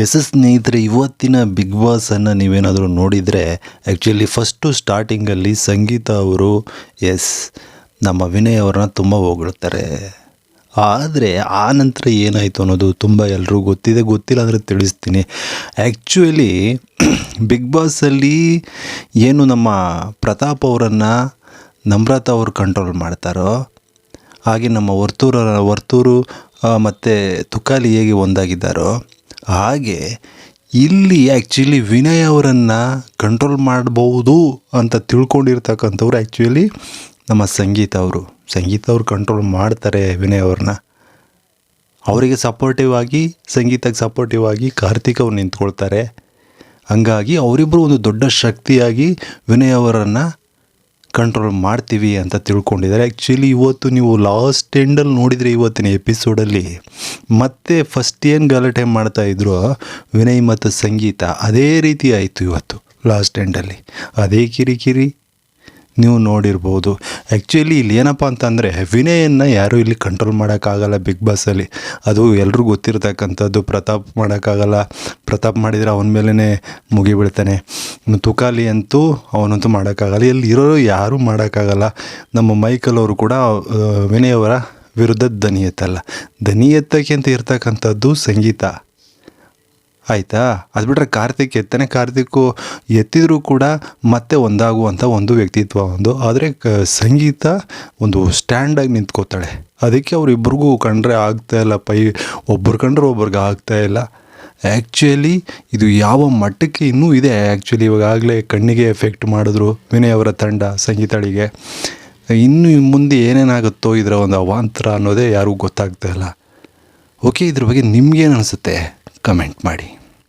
S ಸ್ನೇಹಿತರೆ, ಇವತ್ತಿನ big ಬಾಸನ್ನು ನೀವೇನಾದರೂ ನೋಡಿದರೆ ಆ್ಯಕ್ಚುಲಿ ಫಸ್ಟು ಸ್ಟಾರ್ಟಿಂಗಲ್ಲಿ ಸಂಗೀತ ಅವರು, ಎಸ್, ನಮ್ಮ ವಿನಯ್ ಅವ್ರನ್ನ ತುಂಬ ಹೊಗಳ್ತಾರೆ. ಆದರೆ ಆ ನಂತರ ಏನಾಯಿತು ಅನ್ನೋದು ತುಂಬ ಎಲ್ಲರೂ ಗೊತ್ತಿದೆ, ಗೊತ್ತಿಲ್ಲ ಅಂದರೆ ತಿಳಿಸ್ತೀನಿ. ಆ್ಯಕ್ಚುಲಿ ಬಿಗ್ ಬಾಸಲ್ಲಿ ಏನು ನಮ್ಮ ಪ್ರತಾಪ್ ಅವರನ್ನು ನಮ್ರತಾ ಅವರು ಕಂಟ್ರೋಲ್ ಮಾಡ್ತಾರೋ, ಹಾಗೆ ನಮ್ಮ ವರ್ತೂರ, ವರ್ತೂರು ಮತ್ತು ತುಕಾಲಿ ಹೇಗೆ ಒಂದಾಗಿದ್ದಾರೋ ಹಾಗೆ ಇಲ್ಲಿ ಆ್ಯಕ್ಚುಲಿ ವಿನಯ್ ಅವರನ್ನು ಕಂಟ್ರೋಲ್ ಮಾಡ್ಬೋದು ಅಂತ ತಿಳ್ಕೊಂಡಿರ್ತಕ್ಕಂಥವ್ರು ಆ್ಯಕ್ಚುಲಿ ನಮ್ಮ ಸಂಗೀತ ಅವರು. ಸಂಗೀತ ಅವರು ಕಂಟ್ರೋಲ್ ಮಾಡ್ತಾರೆ ವಿನಯ್ ಅವ್ರನ್ನ. ಅವರಿಗೆ ಸಪೋರ್ಟಿವ್ ಆಗಿ, ಸಂಗೀತಕ್ಕೆ ಸಪೋರ್ಟಿವ್ ಆಗಿ ಕಾರ್ತಿಕ್ ಅವ್ರು ನಿಂತ್ಕೊಳ್ತಾರೆ. ಹಂಗಾಗಿ ಅವರಿಬ್ಬರು ಒಂದು ದೊಡ್ಡ ಶಕ್ತಿಯಾಗಿ ವಿನಯ್ ಅವರನ್ನು ಕಂಟ್ರೋಲ್ ಮಾಡ್ತೀವಿ ಅಂತ ತಿಳ್ಕೊಂಡಿದ್ದಾರೆ. ಆ್ಯಕ್ಚುಲಿ ಇವತ್ತು ನೀವು ಲಾಸ್ಟ್ ಎಂಡಲ್ಲಿ ನೋಡಿದರೆ ಇವತ್ತಿನ ಎಪಿಸೋಡಲ್ಲಿ ಮತ್ತೆ ಫಸ್ಟ್ ಏನು ಗಲಾಟೆ ಮಾಡ್ತಾಯಿದ್ರು ವಿನಯ್ ಮತ್ತು ಸಂಗೀತ ಅದೇ ರೀತಿ ಆಯಿತು ಇವತ್ತು ಲಾಸ್ಟ್ ಎಂಡಲ್ಲಿ ಅದೇ ಕಿರಿಕಿರಿ ನೀವು ನೋಡಿರ್ಬೋದು. ಆ್ಯಕ್ಚುಲಿ ಇಲ್ಲಿ ಏನಪ್ಪ ಅಂತಂದರೆ, ವಿನಯನ್ನು ಯಾರೂ ಇಲ್ಲಿ ಕಂಟ್ರೋಲ್ ಮಾಡೋಕ್ಕಾಗಲ್ಲ ಬಿಗ್ ಬಾಸಲ್ಲಿ ಅದು ಎಲ್ರಿಗೂ ಗೊತ್ತಿರ್ತಕ್ಕಂಥದ್ದು. ಪ್ರತಾಪ್ ಮಾಡೋಕ್ಕಾಗಲ್ಲ. ಪ್ರತಾಪ್ ಮಾಡಿದರೆ ಅವನ ಮೇಲೇ ಮುಗಿಬೀಳ್ತಾನೆ ತುಕಾಲಿ ಅಂತೂ ಅವನಂತೂ ಮಾಡೋಕ್ಕಾಗಲ್ಲ. ಇಲ್ಲಿ ಇರೋರು ಯಾರೂ ಮಾಡೋಕ್ಕಾಗಲ್ಲ. ನಮ್ಮ ಮೈಕಲ್ ಅವರು ಕೂಡ ವಿನಯವರ ವಿರುದ್ಧ ದನಿ ಎತ್ತಲ್ಲ. ದನಿ ಎತ್ತಕ್ಕೆ ಅಂತ ಇರ್ತಕ್ಕಂಥದ್ದು ಸಂಗೀತ. ಆಯಿತಾ? ಅದು ಬಿಟ್ಟರೆ ಕಾರ್ತಿಕ್ ಎತ್ತನೇ ಕಾರ್ತಿಕ್ಕು ಎತ್ತಿದರೂ ಕೂಡ ಮತ್ತೆ ಒಂದಾಗುವಂಥ ಒಂದು ವ್ಯಕ್ತಿತ್ವ ಒಂದು. ಆದರೆ ಸಂಗೀತ ಒಂದು ಸ್ಟ್ಯಾಂಡಾಗಿ ನಿಂತ್ಕೋತಾಳೆ. ಅದಕ್ಕೆ ಅವರಿಬ್ರಿಗೂ ಕಂಡ್ರೆ ಆಗ್ತಾ ಇಲ್ಲ, ಪೈ ಒಬ್ಬರು ಕಂಡ್ರೆ ಒಬ್ರಿಗೆ ಆಗ್ತಾ ಇಲ್ಲ. ಆ್ಯಕ್ಚುಲಿ ಇದು ಯಾವ ಮಟ್ಟಕ್ಕೆ ಇನ್ನೂ ಇದೆ. ಆ್ಯಕ್ಚುಲಿ ಇವಾಗಲೇ ಕಣ್ಣಿಗೆ ಎಫೆಕ್ಟ್ ಮಾಡಿದ್ರು ವಿನಯ್ ಅವರ ತಂಡ ಸಂಗೀತಳಿಗೆ. ಇನ್ನು ಮುಂದೆ ಏನೇನಾಗುತ್ತೋ ಇದರ ಒಂದು ಅವಾಂತರ ಅನ್ನೋದೇ ಯಾರಿಗೂ ಗೊತ್ತಾಗ್ತಾ ಇಲ್ಲ. ಓಕೆ ಇದ್ರ ಬಗ್ಗೆ ನಿಮ್ಗೇನು ಅನಿಸುತ್ತೆ? ಕಮೆಂಟ್ ಮಾಡಿ.